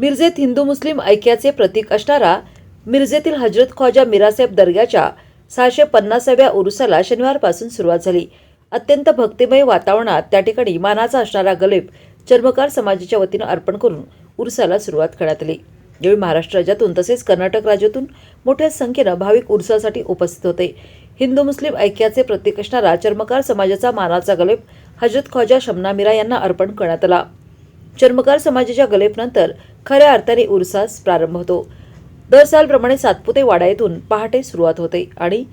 मिरजेत हिंदू मुस्लिम ऐक्याचे प्रतीक असणारा मिरजेतील हजरत ख्वाजा मिरासाहेब दर्ग्याच्या सहाशे पन्नासाव्या उरुसाला शनिवारपासून सुरुवात झाली. अत्यंत भक्तिमय वातावरणात त्या ठिकाणी मानाचा असणारा गलेप चर्मकार समाजाच्या वतीनं अर्पण करून उरसाला सुरुवात करण्यात आली. यावेळी महाराष्ट्र राज्यातून तसेच कर्नाटक राज्यातून मोठ्या संख्येनं भाविक उरसासाठी उपस्थित होते. हिंदू मुस्लिम ऐक्याचे प्रतीक असणारा चर्मकार समाजाचा मानाचा गलेप हजरत ख्वाजा शमना मिरा यांना अर्पण करण्यात आला. चर्मकार समाजाच्या गलेपनंतर खऱ्या अर्थाने उरसास प्रारंभ होतो. दर सालप्रमाणे सातपुते वाडा येथून पहाटे सुरुवात होते आणि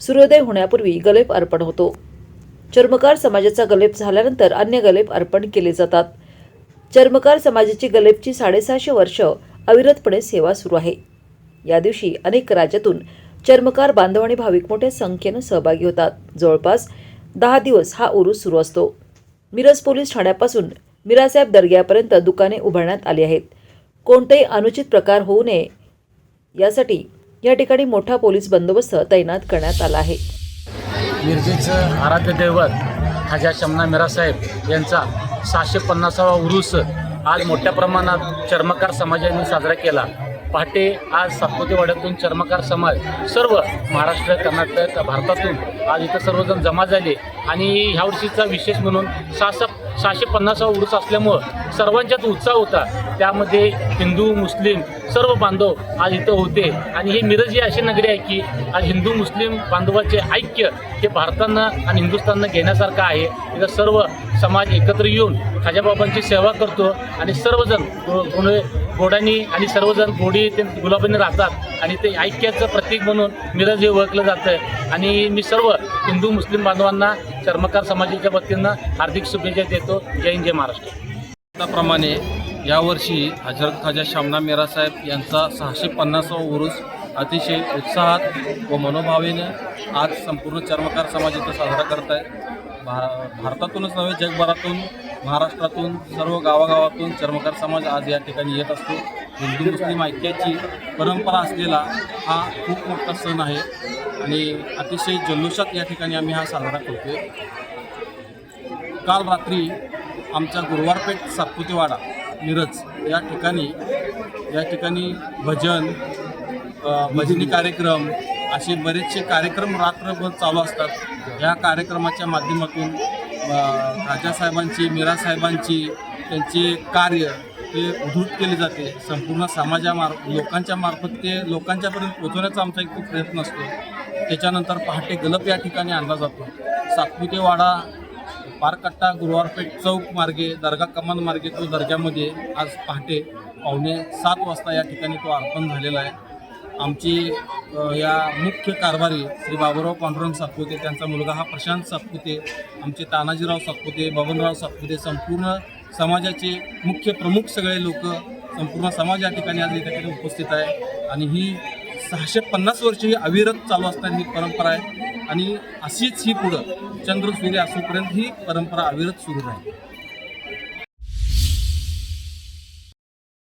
सूर्योदय होण्यापूर्वी गलेप अर्पण होतो. चर्मकार समाजाचा गलेप झाल्यानंतर अन्य गलेप अर्पण केले जातात. चर्मकार समाजाची गलेपची साडेसहाशे वर्ष अविरतपणे सेवा सुरू आहे. या दिवशी अनेक राज्यातून चर्मकार बांधव आणि भाविक मोठ्या संख्येनं सहभागी होतात. जवळपास दहा दिवस हा उरूस सुरू असतो. मिरज पोलीस ठाण्यापासून मिरासाहेब दर्ग्यापर्यंत दुकाने उभारण्यात आली आहेत. कोणतेही अनुचित प्रकार होऊ नये यासाठी या ठिकाणी मोठा पोलीस बंदोबस्त तैनात करण्यात आला आहे. मिरजेचं आराध्य दैवत खाजा शमना मिरासाहेब यांचा सहाशे पन्नासावा उरूस आज मोठ्या प्रमाणात चर्मकार समाजाने साजरा केला. पहाटे आज सातपुतेवाड्यातून चर्मकार समाज सर्व महाराष्ट्र कर्नाटक भारतातून आज इथं सर्वजण जमा झाले आणि ह्या वर्षीचा विशेष म्हणून सहाशे सहाशे पन्नासावा उरूस असल्यामुळं सर्वांच्यात उत्साह होता. त्यामध्ये हिंदू मुस्लिम सर्व बांधव आज इथं होते. आणि हे मिरज ही अशी नगरी आहे की आज हिंदू मुस्लिम बांधवाचे ऐक्य हे भारतानं आणि हिंदुस्थाननं घेण्यासारखं आहे. इथं सर्व समाज एकत्र येऊन खाजाबाबांची सेवा करतो आणि सर्वजण गो- गोडानी आणि सर्वजण गोडी ते गुलाबीने राहतात. आणि ते ऐक्याचं प्रतीक म्हणून मिरज हे ओळखलं जातं आणि मी सर्व हिंदू मुस्लिम बांधवांना चर्मकार समाजाच्या वतीनं हार्दिक शुभेच्छा देतो. जय हिंद जय महाराष्ट्र. त्याप्रमाणे यावर्षी हजरत खाजा शामना मेरा साहेब यांचा सहाशे पन्नासावा उरूस अतिशय उत्साहात व मनोभावेनं आज संपूर्ण चर्मकार समाज इथं साजरा करत आहे. भा भारतातूनच नव्हे जगभरातून महाराष्ट्रातून सर्व गावागावातून चर्मकार समाज आज या ठिकाणी येत असतो. हिंदू मुस्लिम ऐक्याची परंपरा असलेला हा खूप मोठा सण आहे. आणि अतिशय जल्लोषात या ठिकाणी आम्ही हा साजरा करतोय. काल रात्री आमच्या गुरुवारपेठ सातपुतेवाडा मिरज या ठिकाणी या ठिकाणी भजन भजनी कार्यक्रम असे बरेचसे कार्यक्रम रात्रभर चालू असतात. या कार्यक्रमाच्या माध्यमातून राजासाहेबांची मीरासाहेबांची त्यांचे कार्य ते उद्धृत केले जाते. संपूर्ण समाजामार्फ लोकांच्या मार्फत ते लोकांच्यापर्यंत पोहोचवण्याचा आमचा एक खूप प्रयत्न असतो. त्याच्यानंतर पहाटे गलप या ठिकाणी आणला जातो. सातपुतेवाडा पारकट्टा गुरुवारपेठ चौक मार्गे दर्गा कमान मार्गे तो दर्ग्यामध्ये आज पहाटे पावणे सात वाजता या ठिकाणी तो अर्पण झालेला आहे. आमची या मुख्य कारभारी श्री बाबूराव पांडुरंग सातपुते त्यांचा मुलगा हा प्रशांत सातपुते आमचे तानाजीराव सातपुते बबनराव सातपुते संपूर्ण समाजाचे मुख्य प्रमुख सगळे लोक संपूर्ण समाज या ठिकाणी आज या ठिकाणी उपस्थित आहे. आणि ही सहाशे पन्नास वर्ष ही अविरत चालू असणारी ही परंपरा आहे. आणि अशीच ही पुढं चंद्र सूर्य असूपर्यंत ही परंपरा अविरत सुरू राहील.